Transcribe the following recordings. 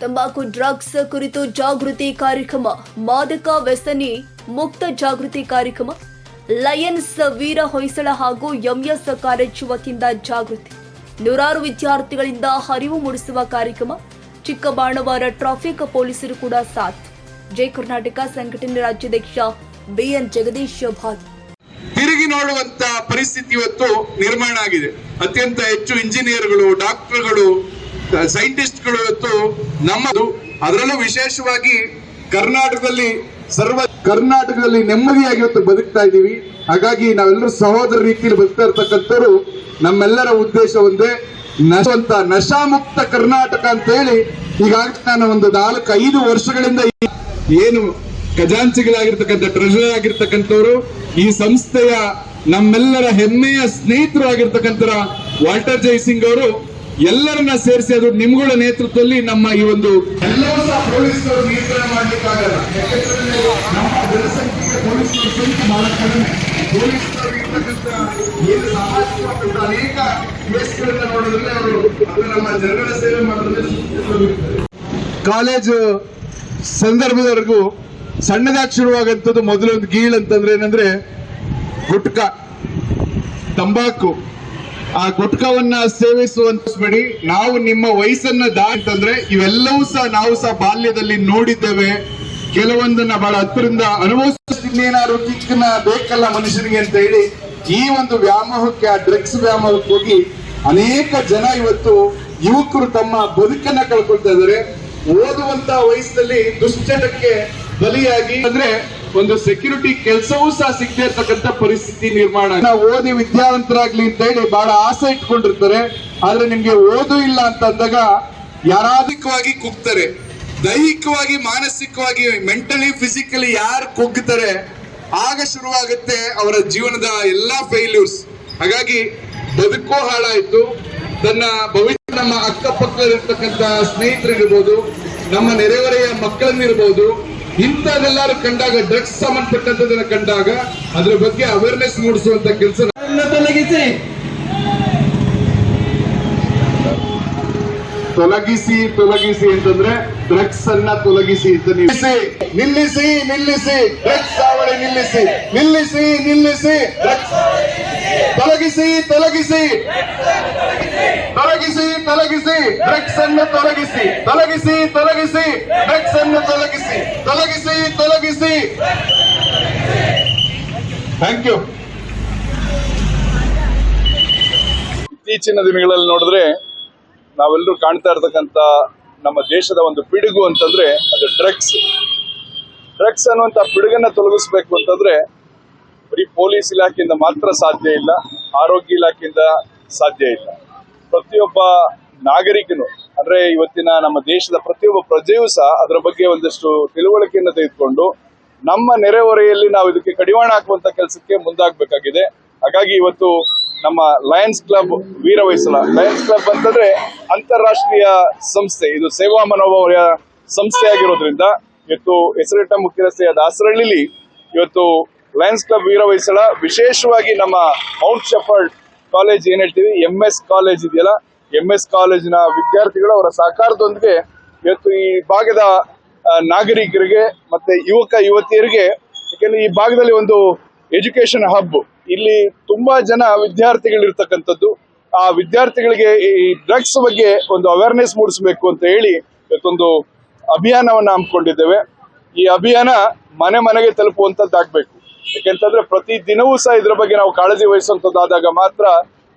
ತಂಬಾಕು ಡ್ರಗ್ಸ್ ಕುರಿತು ಜಾಗೃತಿ ಕಾರ್ಯಕ್ರಮ, ಮಾದಕ ವ್ಯಸನಿ, ಮುಕ್ತ ಜಾಗೃತಿ ಕಾರ್ಯಕ್ರಮ, ಲಯನ್ಸ್ ವೀರ ಹೊಯ್ಸಳ ಹಾಗೂ ಎಂಎಸ್ ಕಾಲೇಜು ವತಿಯಿಂದ ಜಾಗೃತಿ. ನೂರಾರು ವಿದ್ಯಾರ್ಥಿಗಳಿಂದ ಅರಿವು ಮೂಡಿಸುವ ಕಾರ್ಯಕ್ರಮ, ಚಿಕ್ಕಬಾಣವಾರ ಟ್ರಾಫಿಕ್ ಪೊಲೀಸರು ಕೂಡ ಸಾಥ್. ಜೈ ಕರ್ನಾಟಕ, ಸಂಘಟನೆ ರಾಜ್ಯಾಧ್ಯಕ್ಷ ಬಿಎನ್ ಜಗದೀಶ್ ಭಾಗಿ ತಿರುಗಿ ನೋಡುವಂತ ಪರಿಸ್ಥಿತಿ ಇವತ್ತು ನಿರ್ಮಾಣ ಆಗಿದೆ. ಅತ್ಯಂತ ಹೆಚ್ಚು ಇಂಜಿನಿಯರ್ಗಳು ಡಾಕ್ಟರ್ಗಳು ಸೈಂಟಿಸ್ಟ್ಗಳು ಇವತ್ತು ನಮ್ಮದು. ಅದರಲ್ಲೂ ವಿಶೇಷವಾಗಿ ಕರ್ನಾಟಕದಲ್ಲಿ ಸರ್ವ ಕರ್ನಾಟಕದಲ್ಲಿ ನೆಮ್ಮದಿಯಾಗಿ ಇವತ್ತು ಬದುಕ್ತಾ ಇದ್ದೀವಿ. ಹಾಗಾಗಿ ನಾವೆಲ್ಲರೂ ಸಹೋದರ ರೀತಿಯಲ್ಲಿ ಬದುಕ್ತಾ ಇರ್ತಕ್ಕಂಥವ್ರು ನಮ್ಮೆಲ್ಲರ ಉದ್ದೇಶ ಒಂದೇ. ನಶವಂತ, ನಶಾಮುಕ್ತ ಕರ್ನಾಟಕ ಅಂತ ಹೇಳಿ ಈಗಾಗಲೇ ನಾನು ಒಂದು ನಾಲ್ಕು ಐದು ವರ್ಷಗಳಿಂದ ಏನು ಖಜಾಂಚಿಗಳಾಗಿರ್ತಕ್ಕಂಥ ಟ್ರೆಷರ್ ಆಗಿರ್ತಕ್ಕಂಥವ್ರು, ಈ ಸಂಸ್ಥೆಯ ನಮ್ಮೆಲ್ಲರ ಹೆಮ್ಮೆಯ ಸ್ನೇಹಿತರು ಆಗಿರ್ತಕ್ಕಂಥ ವಾಲ್ಟರ್ ಜೈಸಿಂಗ್ ಅವರು ಎಲ್ಲರನ್ನ ಸೇರಿಸಿ ಅದು ನಿಮ್ಗಳ ನೇತೃತ್ವದಲ್ಲಿ ನಮ್ಮ ಈ ಒಂದು ಎಲ್ಲವೂ ಸಹ ಪೊಲೀಸರು ನಿಯಂತ್ರಣ ಮಾಡ್ಲಿಕ್ಕಾಗಲ್ಲ ನಮ್ಮ ಜನಸಂಖ್ಯೆಗೆ ಪೊಲೀಸರ ಸಂಖ್ಯೆ ಬಹಳ ಕಡಿಮೆ. ಪೊಲೀಸರು ಇರ್ತಕ್ಕಂಥ ಏನು ಸಾಮಾಜಿಕ ಅನೇಕ ಕೇಸ್ಗಳನ್ನ ನೋಡಿದ್ರೆ ಅವರು ನಮ್ಮ ಜನಗಳ ಸೇವೆ ಮಾಡೋದ್ರಲ್ಲಿ ಕಾಲೇಜು ಸಂದರ್ಭದವರೆಗೂ ಸಣ್ಣದಾಗಿ ಶುರುವಾಗಂಥದ್ದು ಮೊದಲೊಂದು ಗೀಳ್ ಅಂತಂದ್ರೆ ಏನಂದ್ರೆ ಗುಟ್ಕಾ ತಂಬಾಕು. ಆ ಗುಟ್ಕವನ್ನ ಸೇವಿಸುವಂತಬೇಡಿ ನಾವು ನಿಮ್ಮ ವಯಸ್ಸನ್ನ ದಾಟಂದ್ರೆ ಇವೆಲ್ಲವೂ ಸಹ ನಾವು ಸಹ ಬಾಲ್ಯದಲ್ಲಿ ನೋಡಿದ್ದೇವೆ. ಕೆಲವೊಂದನ್ನ ಬಹಳ ಹತ್ತಿರದಿಂದ ಅನುಭವಿಸ್ತಿದ್ದೇನಾದ್ರು ಕಿಕ್ಕನ ಬೇಕಲ್ಲ ಮನುಷ್ಯನಿಗೆ ಅಂತ ಹೇಳಿ ಈ ಒಂದು ವ್ಯಾಮೋಹಕ್ಕೆ, ಆ ಡ್ರಗ್ಸ್ ವ್ಯಾಮೋಹಕ್ಕೆ ಹೋಗಿ ಅನೇಕ ಜನ ಇವತ್ತು ಯುವಕರು ತಮ್ಮ ಬದುಕನ್ನ ಕಳ್ಕೊಳ್ತಾ ಇದ್ದಾರೆ. ಓದುವಂತ ವಯಸ್ಸಲ್ಲಿ ದುಶ್ಚಟಕ್ಕೆ ಬಲಿಯಾಗಿ ಅಂದ್ರೆ ಒಂದು ಸೆಕ್ಯೂರಿಟಿ ಕೆಲಸವೂ ಸಹ ಸಿಗದೆ ಇರ್ತಕ್ಕಂಥ ಪರಿಸ್ಥಿತಿ ನಿರ್ಮಾಣ. ನಾವು ಓದಿ ವಿದ್ಯಾವಂತರಾಗ್ಲಿ ಅಂತ ಹೇಳಿ ಬಹಳ ಆಸೆ ಇಟ್ಕೊಂಡಿರ್ತಾರೆ. ಆದ್ರೆ ನಿಮ್ಗೆ ಓದು ಇಲ್ಲ ಅಂತ ಅಂದಾಗ ಯಾರಾಧಿಕವಾಗಿ ಕುಗ್ತಾರೆ. ದೈಹಿಕವಾಗಿ, ಮಾನಸಿಕವಾಗಿ ಮೆಂಟಲಿ ಫಿಸಿಕಲಿ ಯಾರು ಕುಗ್ತಾರೆ, ಆಗ ಶುರುವಾಗುತ್ತೆ ಅವರ ಜೀವನದ ಎಲ್ಲಾ ಫೇಲ್ಯೂರ್ಸ್ ಹಾಗಾಗಿ ಬದುಕೋ ಹಾಳಾಯ್ತು. ತನ್ನ ಭವಿಷ್ಯ ನಮ್ಮ ಅಕ್ಕಪಕ್ಕದಲ್ಲಿರ್ತಕ್ಕಂಥ ಸ್ನೇಹಿತರಿರ್ಬೋದು, ನಮ್ಮ ನೆರೆಹೊರೆಯ ಮಕ್ಕಳನ್ನಿರ್ಬೋದು ಇಂಥದ್ದೆಲ್ಲರೂ ಕಂಡಾಗ ಡ್ರಗ್ಸ್ ಸಂಬಂಧಪಟ್ಟಂತದನ್ನ ಕಂಡಾಗ ಅದ್ರ ಬಗ್ಗೆ ಅವೇರ್ನೆಸ್ ಮೂಡಿಸುವಂತ ಕೆಲಸ ತೊಲಗಿಸಿ. ತೊಲಗಿಸಿ ತೊಲಗಿಸಿ ಅಂತಂದ್ರೆ ಡ್ರಗ್ಸ್ ಅನ್ನ ತೊಲಗಿಸಿ ಅಂತ ನೀವು ನಿಲ್ಲಿಸಿ ನಿಲ್ಲಿಸಿ ಡ್ರಗ್ಸ್ ಸಾವಳಿ ನಿಲ್ಲಿಸಿ ನಿಲ್ಲಿಸಿ ನಿಲ್ಲಿಸಿ ಡ್ರಗ್ಸ್ ತೊಲಗಿಸಿ ತೊಲಗಿಸಿ. ತೊಲಗಿಸಿ ತೊಲಗಿಸಿ, ಡ್ರಗ್ಸ್ ಅನ್ನು ತೊಲಗಿಸಿ ತೊಲಗಿಸಿ ತೊಲಗಿಸಿ, ಡ್ರಗ್ಸ್ ಅನ್ನು ತೊಲಗಿಸಿ ತೊಲಗಿಸಿ ತೊಲಗಿಸಿ. ಥ್ಯಾಂಕ್ ಯು ಇತ್ತೀಚಿನ ದಿನಗಳಲ್ಲಿ ನೋಡಿದ್ರೆ ನಾವೆಲ್ಲರೂ ಕಾಣ್ತಾ ಇರ್ತಕ್ಕಂಥ ನಮ್ಮ ದೇಶದ ಒಂದು ಪಿಡುಗು ಅಂತಂದ್ರೆ ಅದು ಡ್ರಗ್ಸ್. ಡ್ರಗ್ಸ್ ಅನ್ನುವಂತ ಪಿಡುಗನ್ನ ತೊಲಗಿಸ್ಬೇಕು ಅಂತಂದ್ರೆ ಬರೀ ಪೊಲೀಸ್ ಇಲಾಖೆಯಿಂದ ಮಾತ್ರ ಸಾಧ್ಯ ಇಲ್ಲ, ಆರೋಗ್ಯ ಇಲಾಖೆಯಿಂದ ಸಾಧ್ಯ ಇಲ್ಲ. ಪ್ರತಿಯೊಬ್ಬ ನಾಗರಿಕನು. ಅಂದ್ರೆ ಇವತ್ತಿನ ನಮ್ಮ ದೇಶದ ಪ್ರತಿಯೊಬ್ಬ ಪ್ರಜೆಯೂ ಸಹ ಅದರ ಬಗ್ಗೆ ಒಂದಷ್ಟು ತಿಳುವಳಿಕೆಯನ್ನು ತೆಗೆದುಕೊಂಡು ನಮ್ಮ ನೆರೆಹೊರೆಯಲ್ಲಿ ನಾವು ಇದಕ್ಕೆ ಕಡಿವಾಣ ಹಾಕುವಂತ ಕೆಲಸಕ್ಕೆ ಮುಂದಾಗಬೇಕಾಗಿದೆ. ಹಾಗಾಗಿ ಇವತ್ತು ನಮ್ಮ ಲಯನ್ಸ್ ಕ್ಲಬ್ ವೀರವೈಸಲ. ಲಯನ್ಸ್ ಕ್ಲಬ್ ಅಂತಂದ್ರೆ ಅಂತಾರಾಷ್ಟ್ರೀಯ ಸಂಸ್ಥೆ. ಇದು ಸೇವಾ ಮನೋಭಾವ ಸಂಸ್ಥೆ ಆಗಿರೋದ್ರಿಂದ ಇವತ್ತು ಹೆಸರಿಟ್ಟ ಮುಖ್ಯ ರಸ್ತೆಯ ದಾಸರಳ್ಳಿಲಿ ಇವತ್ತು ಲಯನ್ಸ್ ಕ್ಲಬ್ ವೀರವೈಸಳ ವಿಶೇಷವಾಗಿ ನಮ್ಮ ಮೌಂಟ್ ಶೆಫರ್ಡ್ ಕಾಲೇಜ್ ಏನ್ ಹೇಳ್ತೀವಿ? ಎಂ ಎಸ್ ಕಾಲೇಜ್ ಇದೆಯಲ್ಲ? ಎಂ ಎಸ್ ಕಾಲೇಜಿನ ವಿದ್ಯಾರ್ಥಿಗಳು ಅವರ ಸಹಕಾರದೊಂದಿಗೆ ಇವತ್ತು ಈ ಭಾಗದ ನಾಗರಿಕರಿಗೆ ಮತ್ತೆ ಯುವಕ, ಯುವತಿಯರಿಗೆ ಯಾಕೆಂದ್ರೆ ಈ ಭಾಗದಲ್ಲಿ ಒಂದು ಎಜುಕೇಶನ್ ಹಬ್ ಇಲ್ಲಿ ತುಂಬಾ ಜನ ವಿದ್ಯಾರ್ಥಿಗಳಿರ್ತಕ್ಕಂಥದ್ದು. ಆ ವಿದ್ಯಾರ್ಥಿಗಳಿಗೆ ಈ ಡ್ರಗ್ಸ್ ಬಗ್ಗೆ ಒಂದು ಅವೇರ್ನೆಸ್ ಮೂಡಿಸಬೇಕು ಅಂತ ಹೇಳಿ ಇವತ್ತೊಂದು ಅಭಿಯಾನವನ್ನ ಹಮ್ಮಿಕೊಂಡಿದ್ದೇವೆ. ಈ ಅಭಿಯಾನ ಮನೆ ಮನೆಗೆ ತಲುಪುವಂತದ್ದಾಗಬೇಕು. ಯಾಕೆಂತಂದ್ರೆ ಪ್ರತಿ ದಿನವೂ ಸಹ ಇದ್ರ ಬಗ್ಗೆ ನಾವು ಕಾಳಜಿ ವಹಿಸುವಂತದ್ದಾದಾಗ ಮಾತ್ರ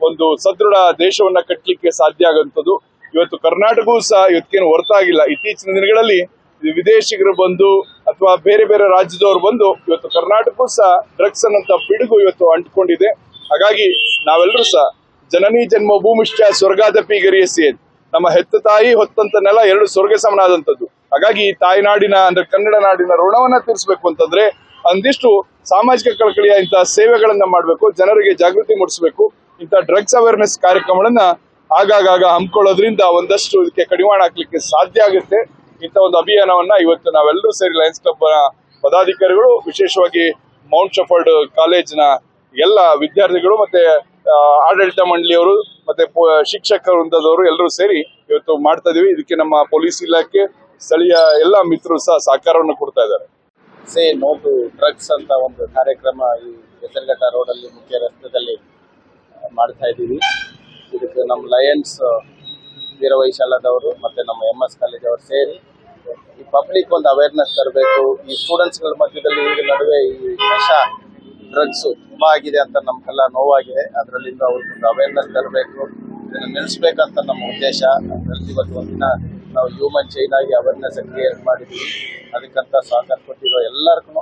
ಒಂದು ಸದೃಢ ದೇಶವನ್ನ ಕಟ್ಟಲಿಕ್ಕೆ ಸಾಧ್ಯ ಆಗುವಂಥದ್ದು. ಇವತ್ತು ಕರ್ನಾಟಕವೂ ಸಹ ಇವತ್ತೇನು ಹೊರತಾಗಿಲ್ಲ. ಇತ್ತೀಚಿನ ದಿನಗಳಲ್ಲಿ ವಿದೇಶಿಗರು ಬಂದು ಅಥವಾ ಬೇರೆ ಬೇರೆ ರಾಜ್ಯದವರು ಬಂದು ಇವತ್ತು ಕರ್ನಾಟಕವೂ ಸಹ ಡ್ರಗ್ಸ್ ಅನ್ನಂತ ಪಿಡುಗು ಇವತ್ತು ಅಂಟ್ಕೊಂಡಿದೆ. ಹಾಗಾಗಿ ನಾವೆಲ್ಲರೂ ಸಹ ಜನನಿ ಜನ್ಮ ಭೂಮಿಷ್ಠ ಸ್ವರ್ಗಾದಪಿ ಗರಿಯಸಿ ನಮ್ಮ ಹೆತ್ತ ತಾಯಿ ಹೊತ್ತಂತ ನೆಲ ಎರಡು ಸ್ವರ್ಗ ಸಮನಾದಂಥದ್ದು. ಹಾಗಾಗಿ ತಾಯ್ನಾಡಿನ ಅಂದ್ರೆ ಕನ್ನಡ ನಾಡಿನ ಋಣವನ್ನ ತೀರಿಸಬೇಕು ಅಂತಂದ್ರೆ ಒಂದಿಷ್ಟು ಸಾಮಾಜಿಕ ಕಳಕಳಿಯ ಇಂತಹ ಸೇವೆಗಳನ್ನ ಮಾಡಬೇಕು, ಜನರಿಗೆ ಜಾಗೃತಿ ಮೂಡಿಸಬೇಕು. ಇಂಥ ಡ್ರಗ್ಸ್ ಅವೇರ್ನೆಸ್ ಕಾರ್ಯಕ್ರಮಗಳನ್ನ ಆಗಾಗ ಹಮ್ಮಿಕೊಳ್ಳೋದ್ರಿಂದ ಒಂದಷ್ಟು ಇದಕ್ಕೆ ಕಡಿವಾಣ ಹಾಕ್ಲಿಕ್ಕೆ ಸಾಧ್ಯ ಆಗುತ್ತೆ. ಇಂಥ ಒಂದು ಅಭಿಯಾನವನ್ನ ಇವತ್ತು ನಾವೆಲ್ಲರೂ ಸೇರಿ ಲಯನ್ಸ್ ಕ್ಲಬ್ ಪದಾಧಿಕಾರಿಗಳು, ವಿಶೇಷವಾಗಿ ಮೌಂಟ್ ಶಫರ್ಡ್ ಕಾಲೇಜಿನ ಎಲ್ಲ ವಿದ್ಯಾರ್ಥಿಗಳು ಮತ್ತೆ ಆಡಳಿತ ಮಂಡಳಿಯವರು ಮತ್ತೆ ಶಿಕ್ಷಕ ವೃಂದದವರು ಎಲ್ಲರೂ ಸೇರಿ ಇವತ್ತು ಮಾಡ್ತಾ ಇದೀವಿ. ಇದಕ್ಕೆ ನಮ್ಮ ಪೊಲೀಸ್ ಇಲಾಖೆ, ಸ್ಥಳೀಯ ಎಲ್ಲ ಮಿತ್ರರು ಸಹ ಸಹಕಾರವನ್ನು ಕೊಡ್ತಾ ಇದ್ದಾರೆ. ಸೇ ನೋಟು ಡ್ರಗ್ಸ್ ಅಂತ ಒಂದು ಕಾರ್ಯಕ್ರಮ ಈ ಹೆಸರುಘಟ್ಟ ರೋಡಲ್ಲಿ ಮುಖ್ಯ ರಸ್ತೆಯಲ್ಲಿ ಮಾಡ್ತಾ ಇದ್ದೀವಿ. ಇದಕ್ಕೆ ನಮ್ಮ ಲಯನ್ಸ್ ವೀರವೈಶಾಲದವರು ಮತ್ತು ನಮ್ಮ ಎಂ ಎಸ್ ಕಾಲೇಜ್ ಅವರು ಸೇರಿ ಈ ಪಬ್ಲಿಕ್ ಒಂದು ಅವೇರ್ನೆಸ್ ತರಬೇಕು. ಈ ಸ್ಟೂಡೆಂಟ್ಸ್ಗಳ ಮಧ್ಯದಲ್ಲಿ ಈಗ ನಡುವೆ ಈ ನಶ ಡ್ರಗ್ಸ್ ತುಂಬ ಆಗಿದೆ ಅಂತ ನಮ್ಗೆಲ್ಲ ನೋವಾಗಿದೆ. ಅದರಲ್ಲಿಂದ ಅವ್ರಿಗೊಂದು ಅವೇರ್ನೆಸ್ ತರಬೇಕು. ಇದನ್ನು ನಿಲ್ಲಿಸ್ಬೇಕಂತ ನಮ್ಮ ಉದ್ದೇಶ. ಅದರಲ್ಲಿ ಇವತ್ತು ಒಂದಿನ ನಾವು ಹ್ಯೂಮನ್ ಚೈನ್ ಆಗಿ ಅವೇರ್ನೆಸ್ ಕ್ರಿಯೇಟ್ ಮಾಡಿದ್ವಿ. ಅದಕ್ಕಂತ ಸಹಕಾರ ಕೊಟ್ಟಿರೋ ಎಲ್ಲರಿಗೂ